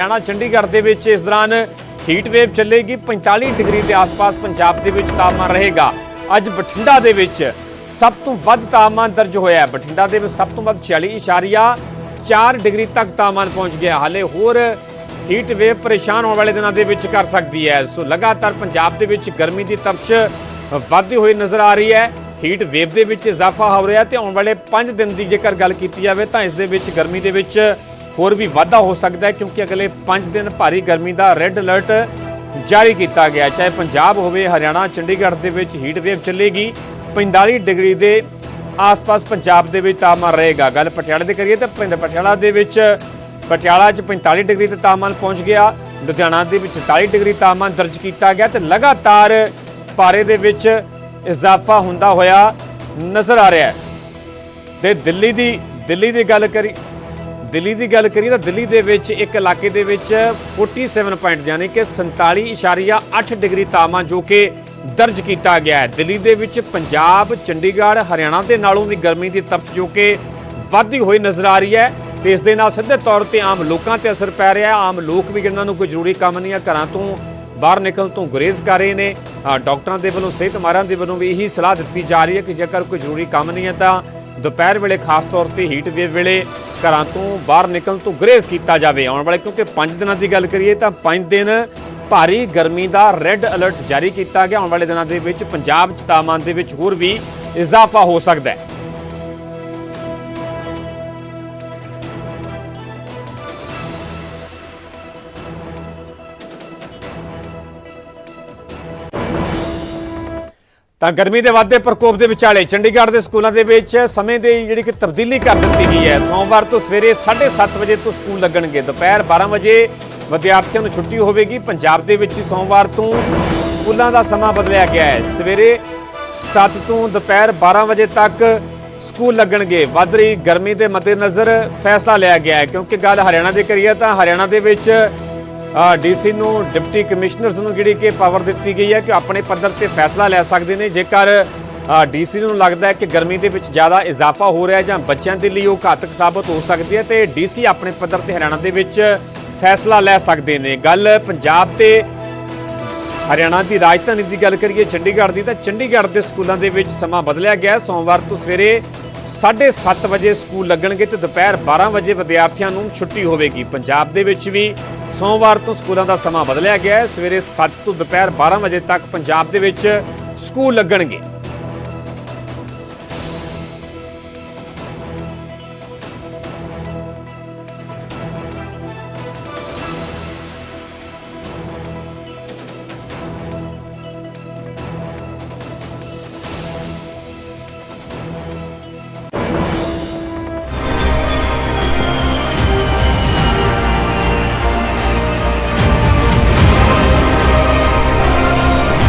ਹਰਿਆਣਾ ਚੰਡੀਗੜ੍ਹ ਦੇ ਵਿੱਚ ਇਸ ਦੌਰਾਨ ਹੀਟ ਵੇਵ ਚੱਲੇਗੀ 45 ਡਿਗਰੀ ਦੇ ਆਸ-ਪਾਸ ਪੰਜਾਬ ਦੇ ਵਿੱਚ ਤਾਪਮਾਨ ਰਹੇਗਾ। ਅੱਜ ਬਠਿੰਡਾ ਦੇ ਵਿੱਚ ਸਭ ਤੋਂ ਵੱਧ ਤਾਪਮਾਨ ਦਰਜ ਹੋਇਆ ਹੈ। ਬਠਿੰਡਾ ਦੇ ਵਿੱਚ ਸਭ ਤੋਂ ਵੱਧ 46.4 ਡਿਗਰੀ ਤੱਕ ਤਾਪਮਾਨ ਪਹੁੰਚ ਗਿਆ। ਹਾਲੇ ਹੋਰ ਹੀਟ ਵੇਵ ਪਰੇਸ਼ਾਨ ਹੋਣ ਵਾਲੇ ਦਿਨਾਂ ਦੇ ਵਿੱਚ ਕਰ ਸਕਦੀ ਹੈ। ਸੋ ਲਗਾਤਾਰ ਪੰਜਾਬ ਦੇ ਵਿੱਚ ਗਰਮੀ ਦੀ ਤਪਸ਼ ਵੱਧਦੀ ਹੋਈ ਨਜ਼ਰ ਆ ਰਹੀ ਹੈ। ਹੀਟ ਵੇਵ ਦੇ ਵਿੱਚ ਇਜ਼ਾਫਾ ਹੋ ਰਿਹਾ ਤੇ ਆਉਣ ਵਾਲੇ 5 ਦਿਨ ਦੀ ਜੇਕਰ ਗੱਲ ਕੀਤੀ ਜਾਵੇ ਤਾਂ ਇਸ ਦੇ ਵਿੱਚ ਗਰਮੀ ਦੇ ਵਿੱਚ ਹੋਰ ਵੀ ਵਾਧਾ ਹੋ ਸਕਦਾ ਹੈ ਕਿਉਂਕਿ ਅਗਲੇ 5 ਦਿਨ ਭਾਰੀ ਗਰਮੀ ਦਾ ਰੈੱਡ ਅਲਰਟ ਜਾਰੀ ਕੀਤਾ ਗਿਆ ਚਾਹੇ ਪੰਜਾਬ ਹੋਵੇ, ਹਰਿਆਣਾ, ਚੰਡੀਗੜ੍ਹ ਦੇ ਵਿੱਚ ਹੀਟ ਵੇਵ ਚੱਲੇਗੀ 45 ਡਿਗਰੀ ਦੇ ਆਸ-ਪਾਸ ਪੰਜਾਬ ਦੇ ਵਿੱਚ ਤਾਪਮਾਨ ਰਹੇਗਾ। ਗੱਲ ਪਟਿਆਲੇ ਦੇ ਕਰੀਏ ਤਾਂ ਪਿੰਡ ਪਟਿਆਲਾ ਦੇ ਵਿੱਚ ਪਟਿਆਲਾ 'ਚ 45 ਡਿਗਰੀ ਤੇ ਤਾਪਮਾਨ ਪਹੁੰਚ ਗਿਆ। ਲੁਧਿਆਣਾ ਦੇ ਵਿੱਚ 40 ਡਿਗਰੀ ਤਾਪਮਾਨ ਦਰਜ ਕੀਤਾ ਗਿਆ ਤੇ ਲਗਾਤਾਰ ਪਾਰੇ ਦੇ ਵਿੱਚ ਇਜ਼ਾਫਾ ਹੁੰਦਾ ਹੋਇਆ ਨਜ਼ਰ ਆ ਰਿਹਾ ਹੈ। ਤੇ ਦਿੱਲੀ ਦੀ ਦਿੱਲੀ ਦੀ ਗੱਲ ਕਰੀ ਦਿੱਲੀ ਦੀ ਗੱਲ ਕਰੀਏ ਤਾਂ ਦਿੱਲੀ ਦੇ ਵਿੱਚ ਇੱਕ ਇਲਾਕੇ ਦੇ ਵਿੱਚ 47 ਪੁਆਇੰਟ ਯਾਨੀ ਕਿ 47.8 ਡਿਗਰੀ ਤਾਪਮਾਨ ਜੋ ਕਿ ਦਰਜ ਕੀਤਾ ਗਿਆ ਹੈ। ਦਿੱਲੀ ਦੇ ਵਿੱਚ ਪੰਜਾਬ ਚੰਡੀਗੜ੍ਹ ਹਰਿਆਣਾ ਦੇ ਨਾਲੋਂ ਵੀ ਗਰਮੀ ਦੀ ਤਪਸ਼ ਜੋ ਕਿ ਵੱਧਦੀ ਹੋਈ ਨਜ਼ਰ ਆ ਰਹੀ ਹੈ। ਤੇ ਇਸ ਦੇ ਨਾਲ ਸਿੱਧੇ ਤੌਰ ਤੇ ਆਮ ਲੋਕਾਂ ਤੇ ਅਸਰ ਪੈ ਰਿਹਾ ਹੈ। ਆਮ ਲੋਕ ਵੀ ਜਿਨ੍ਹਾਂ ਨੂੰ ਕੋਈ ਜ਼ਰੂਰੀ ਕੰਮ ਨਹੀਂ ਹੈ ਘਰਾਂ ਤੋਂ ਬਾਹਰ ਨਿਕਲਣ ਤੋਂ ਗੁਰੇਜ਼ ਕਰ ਰਹੇ ਨੇ। ਅ, ਡਾਕਟਰਾਂ ਦੇ ਵੱਲੋਂ ਸਿਹਤ ਮਾਹਿਰਾਂ ਦੇ ਵੱਲੋਂ ਵੀ ਇਹੀ ਸਲਾਹ ਦਿੱਤੀ ਜਾ ਰਹੀ ਹੈ ਕਿ ਜੇਕਰ ਕੋਈ ਜ਼ਰੂਰੀ ਕੰਮ ਨਹੀਂ ਹੈ ਤਾਂ ਦੁਪਹਿਰ ਵੇਲੇ, ਖਾਸ ਤੌਰ ਤੇ ਹੀਟ ਵੇਵ ਵੇਲੇ, ਘਰਾਂ ਤੋਂ ਬਾਹਰ ਨਿਕਲਣ ਤੋਂ ਗਰੇਜ਼ ਕੀਤਾ ਜਾਵੇ। ਆਉਣ ਵਾਲੇ ਕਿਉਂਕਿ 5 ਦਿਨਾਂ ਦੀ ਗੱਲ ਕਰੀਏ ਤਾਂ 5 ਦਿਨ ਭਾਰੀ ਗਰਮੀ ਦਾ ਰੈੱਡ ਅਲਰਟ ਜਾਰੀ ਕੀਤਾ ਗਿਆ। ਆਉਣ ਵਾਲੇ ਦਿਨਾਂ ਦੇ ਵਿੱਚ ਪੰਜਾਬ 'ਚ ਤਾਪਮਾਨ ਦੇ ਵਿੱਚ ਹੋਰ ਵੀ ਇਜ਼ਾਫਾ ਹੋ ਸਕਦਾ ਹੈ। ਤਾਂ ਗਰਮੀ ਦੇ ਵਾਧੇ ਪ੍ਰਕੋਪ ਦੇ ਵਿਚਾਲੇ ਚੰਡੀਗੜ੍ਹ ਦੇ ਸਕੂਲਾਂ ਦੇ ਵਿੱਚ ਸਮੇਂ ਦੀ ਜਿਹੜੀ ਕਿ ਤਬਦੀਲੀ ਕਰ ਦਿੱਤੀ ਗਈ ਹੈ। ਸੋਮਵਾਰ ਤੋਂ ਸਵੇਰੇ 7:30 ਵਜੇ ਤੋਂ ਸਕੂਲ ਲੱਗਣਗੇ। ਦੁਪਹਿਰ 12 ਵਜੇ ਵਿਦਿਆਰਥੀਆਂ ਨੂੰ ਛੁੱਟੀ ਹੋਵੇਗੀ। ਪੰਜਾਬ ਦੇ ਵਿੱਚ ਸੋਮਵਾਰ ਤੋਂ ਸਕੂਲਾਂ ਦਾ ਸਮਾਂ ਬਦਲਿਆ ਗਿਆ ਹੈ। ਸਵੇਰੇ 7 ਤੋਂ ਦੁਪਹਿਰ 12 ਵਜੇ ਤੱਕ ਸਕੂਲ ਲੱਗਣਗੇ। ਵੱਧ ਰਹੀ ਗਰਮੀ ਦੇ ਮੱਦੇਨਜ਼ਰ ਫੈਸਲਾ ਲਿਆ ਗਿਆ ਹੈ। ਕਿਉਂਕਿ ਗੱਲ ਹਰਿਆਣਾ ਦੇ ਕਰੀਏ ਤਾਂ ਹਰਿਆਣਾ ਦੇ ਵਿੱਚ ਡੀਸੀ ਨੂੰ ਡਿਪਟੀ ਕਮਿਸ਼ਨਰਸ ਨੂੰ ਜਿਹੜੀ ਕਿ ਪਾਵਰ ਦਿੱਤੀ ਗਈ ਹੈ ਕਿ ਆਪਣੇ ਪੱਧਰ ਤੇ ਫੈਸਲਾ ਲੈ ਸਕਦੇ ਨੇ। ਜੇਕਰ ਡੀਸੀ ਨੂੰ ਲੱਗਦਾ ਹੈ ਕਿ ਗਰਮੀ ਦੇ ਵਿੱਚ ਜ਼ਿਆਦਾ ਇਜ਼ਾਫਾ ਹੋ ਰਿਹਾ ਜਾਂ ਬੱਚਿਆਂ ਦੇ ਲਈ ਉਹ ਘਾਤਕ ਸਾਬਤ ਹੋ ਸਕਦੀ ਹੈ, ਤੇ ਡੀਸੀ ਆਪਣੇ ਪੱਧਰ ਤੇ ਹਰਿਆਣਾ ਦੇ ਵਿੱਚ ਫੈਸਲਾ ਲੈ ਸਕਦੇ ਨੇ। ਗੱਲ ਪੰਜਾਬ ਤੇ ਹਰਿਆਣਾ ਦੀ ਰਾਜਧਾਨੀ ਦੀ ਗੱਲ ਕਰੀਏ, ਚੰਡੀਗੜ੍ਹ ਦੀ, ਤਾਂ ਚੰਡੀਗੜ੍ਹ ਦੇ ਸਕੂਲਾਂ ਦੇ ਵਿੱਚ ਸਮਾਂ ਬਦਲਿਆ ਗਿਆ ਸੋਮਵਾਰ ਤੋਂ ਸਵੇਰੇ 7:30 ਵਜੇ ਸਕੂਲ ਲੱਗਣਗੇ ਤੇ ਦੁਪਹਿਰ 12 ਵਜੇ ਵਿਦਿਆਰਥੀਆਂ ਨੂੰ ਛੁੱਟੀ ਹੋਵੇਗੀ। ਪੰਜਾਬ ਦੇ ਵਿੱਚ ਵੀ ਸੋਮਵਾਰ ਤੋਂ ਸਕੂਲਾਂ ਦਾ ਸਮਾਂ ਬਦਲਿਆ ਗਿਆ ਹੈ। ਸਵੇਰੇ 7 ਤੋਂ ਦੁਪਹਿਰ 12 ਵਜੇ ਤੱਕ ਪੰਜਾਬ ਦੇ ਵਿੱਚ ਸਕੂਲ ਲੱਗਣਗੇ।